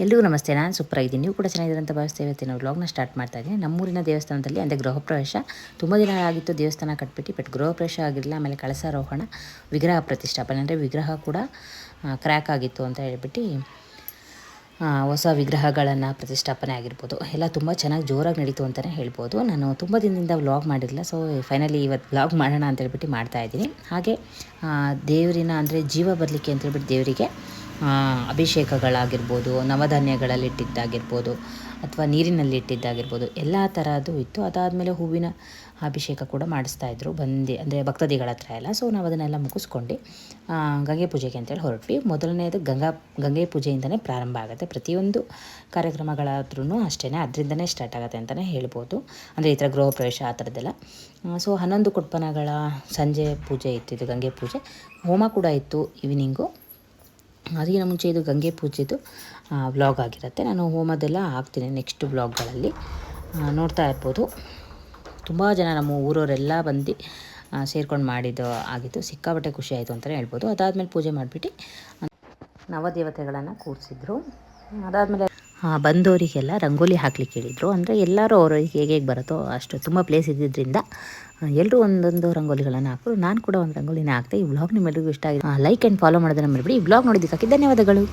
ಎಲ್ರಿಗೂ ನಮಸ್ತೆ, ನಾನು ಸೂಪರ್ ಆಗಿದ್ದೀನಿ. ನೀವು ಕೂಡ ಚೆನ್ನಾಗಿದ್ದೀರ ಅಂತ ಭಾವಿಸ್ತೇವೆ ಇವತ್ತಿನ ವ್ಲಾಗ್ನ ಸ್ಟಾರ್ಟ್ ಮಾಡ್ತಾ ಇದ್ದೀನಿ. ನಮ್ಮೂರಿನ ದೇವಸ್ಥಾನದಲ್ಲಿ, ಅಂದರೆ ಗೃಹ ಪ್ರವೇಶ, ತುಂಬ ದಿನ ಆಗಿತ್ತು ದೇವಸ್ಥಾನ ಕಟ್ಬಿಟ್ಟು ಬಟ್ ಗೃಹ ಪ್ರವೇಶ ಆಗಿರಲಿಲ್ಲ, ಆಮೇಲೆ ಕಳಸಾರೋಹಣ, ವಿಗ್ರಹ ಪ್ರತಿಷ್ಠಾಪನೆ, ಅಂದರೆ ವಿಗ್ರಹ ಕೂಡ ಕ್ರ್ಯಾಕ್ ಆಗಿತ್ತು ಅಂತ ಹೇಳ್ಬಿಟ್ಟು ಹೊಸ ವಿಗ್ರಹಗಳನ್ನು ಪ್ರತಿಷ್ಠಾಪನೆ ಆಗಿರ್ಬೋದು. ಎಲ್ಲ ತುಂಬ ಚೆನ್ನಾಗಿ ಜೋರಾಗಿ ನಡೀತು ಅಂತಲೇ ಹೇಳ್ಬೋದು. ನಾನು ತುಂಬ ದಿನದಿಂದ ವ್ಲಾಗ್ ಮಾಡಿರಲಿಲ್ಲ ಸೊ ಫೈನಲಿ ಇವತ್ತು ವ್ಲಾಗ್ ಮಾಡೋಣ ಅಂತ ಹೇಳ್ಬಿಟ್ಟು ಮಾಡ್ತಾಯಿದ್ದೀನಿ ಹಾಗೆ ದೇವರಿನ, ಅಂದರೆ ಜೀವ ಬರಲಿಕ್ಕೆ ಅಂತ ಹೇಳ್ಬಿಟ್ಟು ದೇವರಿಗೆ ಅಭಿಷೇಕಗಳಾಗಿರ್ಬೋದು, ನವಧಾನ್ಯಗಳಲ್ಲಿಟ್ಟಿದ್ದಾಗಿರ್ಬೋದು, ಅಥವಾ ನೀರಿನಲ್ಲಿಟ್ಟಿದ್ದಾಗಿರ್ಬೋದು, ಎಲ್ಲ ಥರದ್ದು ಇತ್ತು. ಅದಾದಮೇಲೆ ಹೂವಿನ ಅಭಿಷೇಕ ಕೂಡ ಮಾಡಿಸ್ತಾ ಇದ್ರು ಬಂದು, ಅಂದರೆ ಭಕ್ತಾದಿಗಳ ಹತ್ರ ಎಲ್ಲ. ಸೊ ನಾವು ಅದನ್ನೆಲ್ಲ ಮುಗಿಸ್ಕೊಂಡು ಗಂಗೆ ಪೂಜೆಗೆ ಅಂತೇಳಿ ಹೊರಟ್ವಿ. ಮೊದಲನೇದು ಗಂಗಾ, ಗಂಗೆ ಪೂಜೆಯಿಂದನೇ ಪ್ರಾರಂಭ ಆಗುತ್ತೆ. ಪ್ರತಿಯೊಂದು ಕಾರ್ಯಕ್ರಮಗಳಾದ್ರೂ ಅಷ್ಟೇ ಅದರಿಂದನೇ ಸ್ಟಾರ್ಟ್ ಆಗುತ್ತೆ ಅಂತಲೇ ಹೇಳ್ಬೋದು. ಅಂದರೆ ಈ ಥರ ಗೃಹ ಪ್ರವೇಶ ಆ ಥರದ್ದೆಲ್ಲ ಸೊ ಹನ್ನೊಂದು ಕುಟ್ಪನಗಳ ಸಂಜೆ ಪೂಜೆ ಇತ್ತು, ಇದು ಗಂಗೆ ಪೂಜೆ. ಹೋಮ ಕೂಡ ಇತ್ತು ಈವ್ನಿಂಗು ಅದಕ್ಕಿಂತ ಮುಂಚೆ ಇದು ಗಂಗೆ ಪೂಜೆದು ವ್ಲಾಗ್ ಆಗಿರುತ್ತೆ. ನಾನು ಹೋಮದೆಲ್ಲ ಹಾಕ್ತೀನಿ ನೆಕ್ಸ್ಟ್ ವ್ಲಾಗ್ಗಳಲ್ಲಿ ನೋಡ್ತಾ ಇರ್ಬೋದು. ತುಂಬ ಜನ ನಮ್ಮ ಊರವರೆಲ್ಲ ಬಂದು ಸೇರ್ಕೊಂಡು ಮಾಡಿದ್ದು ಆಗಿತ್ತು ಸಿಕ್ಕಾಪಟ್ಟೆ ಖುಷಿ ಆಯಿತು ಅಂತಲೇ ಹೇಳ್ಬೋದು. ಅದಾದಮೇಲೆ ಪೂಜೆ ಮಾಡಿಬಿಟ್ಟು, ನವದೇವತೆಗಳನ್ನು ಕೂರಿಸಿದ್ರು. ಅದಾದಮೇಲೆ ಬಂದವರಿಗೆಲ್ಲ ರಂಗೋಲಿ ಹಾಕ್ಲಿಕ್ಕೆ ಹೇಳಿದರು. ಅಂದರೆ ಎಲ್ಲರೂ ಅವ್ರಿಗೆ ಹೇಗೆ ಹೇಗೆ ಬರುತ್ತೋ ಅಷ್ಟು ತುಂಬ ಪ್ಲೇಸ್ ಇದ್ದಿದ್ದರಿಂದ ಎಲ್ಲರೂ ಒಂದೊಂದು ರಂಗೋಲಿಗಳನ್ನು ಹಾಕಿದ್ರು ನಾನು ಕೂಡ ಒಂದು ರಂಗೋಲಿನ ಹಾಕ್ತೆ ಈ ವ್ಲಾಗ್ ನಿಮ್ಮೆಲ್ಲರಿಗೂ ಇಷ್ಟ ಆಗಿದೆ ಲೈಕ್ ಆ್ಯಂಡ್ ಫಾಲೋ ಮಾಡೋದನ್ನ ಮಾಡಿಬಿಡಿ ಈ ವ್ಲಾಗ್ ನೋಡಿದ್ದಕ್ಕಾಗಿ ಧನ್ಯವಾದಗಳು.